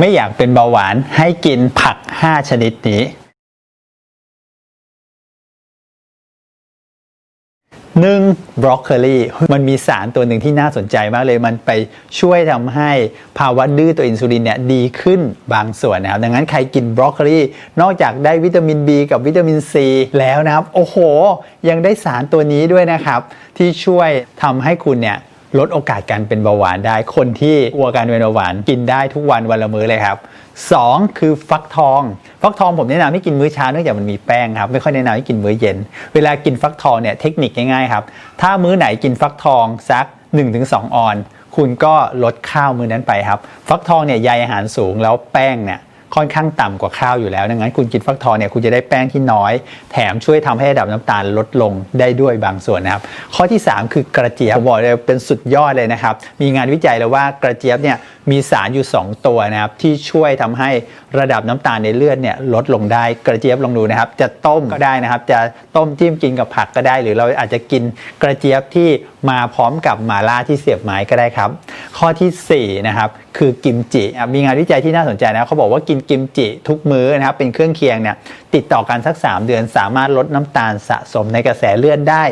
ไม่อยากเป็นเบาหวานให้กินผัก 5 ชนิดนี้หนึ่งบรอกโคลีมันมีสารตัวหนึ่งที่น่าสนใจมากเลย มันไปช่วยทำให้ภาวะดื้อตัวอินซูลินเนี่ยดีขึ้นบางส่วนนะครับ ดังนั้นใครกินบรอกโคลีนอกจากได้วิตามิน B กับวิตามิน C แล้วนะครับ โอ้โห ยังได้สารตัวนี้ด้วยนะครับ ที่ช่วยทำให้คุณเนี่ย ลดโอกาสการเป็นเบาหวานได้ คนที่กลัวการเป็นเบาหวานกินได้ทุกวันวันละมื้อเลยครับ 2 คือฟักทอง ฟักทองผมแนะนำให้กินมื้อเช้าเนื่องจากมันมีแป้งครับ ไม่ค่อยแนะนำให้กินมื้อเย็น เวลากินฟักทองเนี่ยเทคนิคง่ายๆครับ ถ้ามื้อไหนกินฟักทองสัก 1-2 ออน คุณก็ลดข้าวมื้อนั้นไปครับ ฟักทองเนี่ยใยอาหารสูงแล้วแป้งเนี่ย ค่อนข้างต่ำกว่าข้าวอยู่แล้วดังนั้นคุณกินฟักทองเนี่ยคุณจะได้แป้งที่น้อย แถมช่วยทำให้ระดับน้ำตาลลดลงได้ด้วยบางส่วนนะครับ ข้อที่ 3 คือกระเจี๊ยบบอกเลยเป็นสุดยอดเลยนะครับ มีงานวิจัยแล้วว่ากระเจี๊ยบเนี่ยมีสารอยู่ 2 ตัวนะครับที่ช่วยทำให้ระดับน้ำตาลในเลือดเนี่ยลดลงได้กระเจี๊ยบลองดูนะครับ จะต้มก็ได้นะครับ จะต้มจิ้มกินกับผักก็ได้ หรือเราอาจจะกินกระเจี๊ยบที่มาพร้อมกับหมาล่าที่เสียบไม้ก็ได้ครับ ข้อทีสี่4นะครับคือกิมจิมีงานวิจัยที่น่าสนใจนะเขาบอกว่ากินกิมจิทุกมื้อนะครับเป็นเครื่องเคียงเนี่ยติดต่อกันสัก 3 เดือน สามารถลดน้ำตาลสะสมในกระแสเลือดได้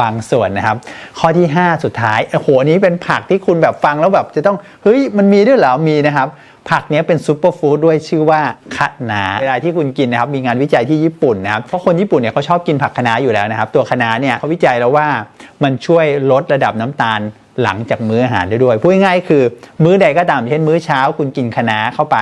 บางส่วนนะครับ ข้อที่ 5 สุดท้ายโอ้โหอันนี้เป็นผักที่คุณแบบฟังแล้วแบบจะต้องเฮ้ยมันมีด้วยเหรอมีนะครับ ผักนี้เป็นซูเปอร์ฟู้ดด้วยชื่อว่าคะน้าเวลาที่คุณกินนะครับมีงานวิจัยที่ญี่ปุ่นนะครับเพราะคนญี่ปุ่นเนี่ยเขาชอบกินผักคะน้าอยู่แล้วนะครับ ตัวคะน้าเนี่ยเขาวิจัยแล้วว่ามันช่วยลดระดับน้ำตาลหลังจากมื้ออาหารได้ด้วยพูดง่ายๆคือ มื้อใดก็ตามเช่นมื้อเช้าคุณกินคะน้าเข้าไป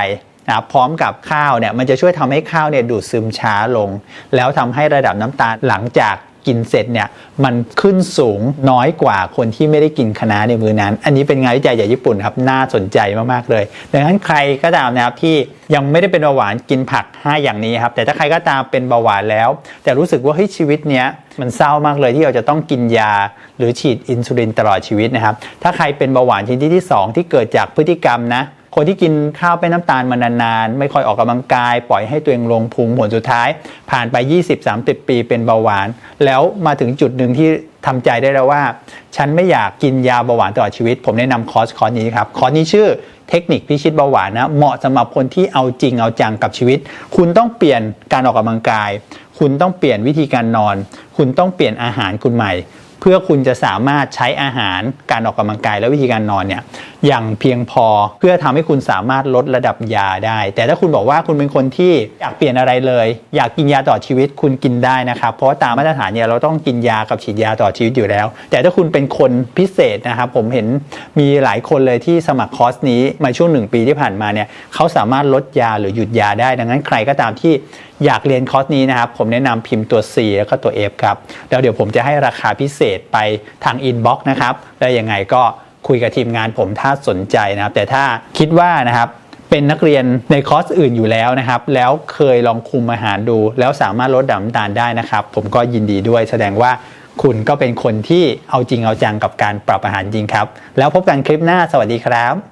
นะครับพร้อมกับข้าวเนี่ยมันจะช่วยทำให้ข้าวเนี่ยดูดซึมช้าลง แล้วทำให้ระดับน้ำตาลหลังจาก กินเสร็จเนี่ยมันขึ้นสูงน้อยกว่าคนที่ไม่ได้กินคณะในมือนั้น อันนี้เป็นงานวิจัยจากญี่ปุ่นครับน่าสนใจมากๆเลยดังนั้นใครก็ตามนะครับที่ยังไม่ได้เป็นเบาหวานกินผัก 5 อย่างนี้ครับแต่ถ้าใครก็ตามเป็นเบาหวานแล้ว แต่รู้สึกว่าเฮ้ยชีวิตเนี้ยมันเศร้ามากเลยที่เราจะต้องกินยา หรือฉีดอินซูลินตลอดชีวิตนะครับถ้าใครเป็นเบาหวานชนิดที่ 2 ที่เกิดจากพฤติกรรมนะ คนที่กินข้าวเป็นน้ำตาลมานานๆ ไม่ค่อยออกกำลังกาย ปล่อยให้ตัวเองลงพุงผลสุดท้าย ผ่านไป 20-30 ปีเป็นเบาหวาน แล้วมาถึงจุดหนึ่งที่ทำใจได้แล้วว่า ฉันไม่อยากกินยาเบาหวานตลอดชีวิต ผมแนะนำคอร์สคอร์สนี้ครับ คอร์สนี้ชื่อเทคนิคพิชิตเบาหวานนะเหมาะสำหรับคนที่เอาจริงเอาจังกับชีวิต คุณต้องเปลี่ยนการออกกำลังกาย คุณต้องเปลี่ยนวิธีการนอน คุณต้องเปลี่ยนอาหารคุณใหม่ เพื่อคุณจะสามารถใช้อาหารการออกกำลังกายและวิธีการนอนเนี่ย อย่างเพียงพอเพื่อทำให้คุณสามารถลดระดับยาได้ แต่ถ้าคุณบอกว่าคุณเป็นคนที่อยากเปลี่ยนอะไรเลย อยากกินยาต่อชีวิตคุณกินได้นะครับเพราะตามมาตรฐานเนี่ยเราต้องกินยากับฉีดยาต่อชีวิตอยู่แล้ว แต่ถ้าคุณเป็นคนพิเศษนะครับผมเห็นมีหลายคนเลยที่สมัครคอร์สนี้มาช่วงหนึ่งปีที่ผ่านมาเนี่ยเขาสามารถลดยาหรือหยุดยาได้ ดังนั้นใครก็ตามที่อยากเรียนคอร์สนี้นะครับ ผมแนะนำพิมพ์ตัว C แล้วก็ตัว F ครับ แล้วเดี๋ยวผมจะให้ราคาพิเศษไปทางอินบ็อกซ์นะครับ แล้วยังไงก็ คุยกับทีมงานผมถ้าสนใจนะครับ แต่ถ้าคิดว่านะครับเป็นนักเรียนในคอร์สอื่นอยู่แล้วนะครับ แล้วเคยลองคุมอาหารดู แล้วสามารถลดดับน้ำตาลได้นะครับ ผมก็ยินดีด้วยแสดงว่าคุณก็เป็นคนที่เอาจริงเอาจังกับการปรับอาหารจริงครับ แล้วพบกันคลิปหน้าสวัสดีครับ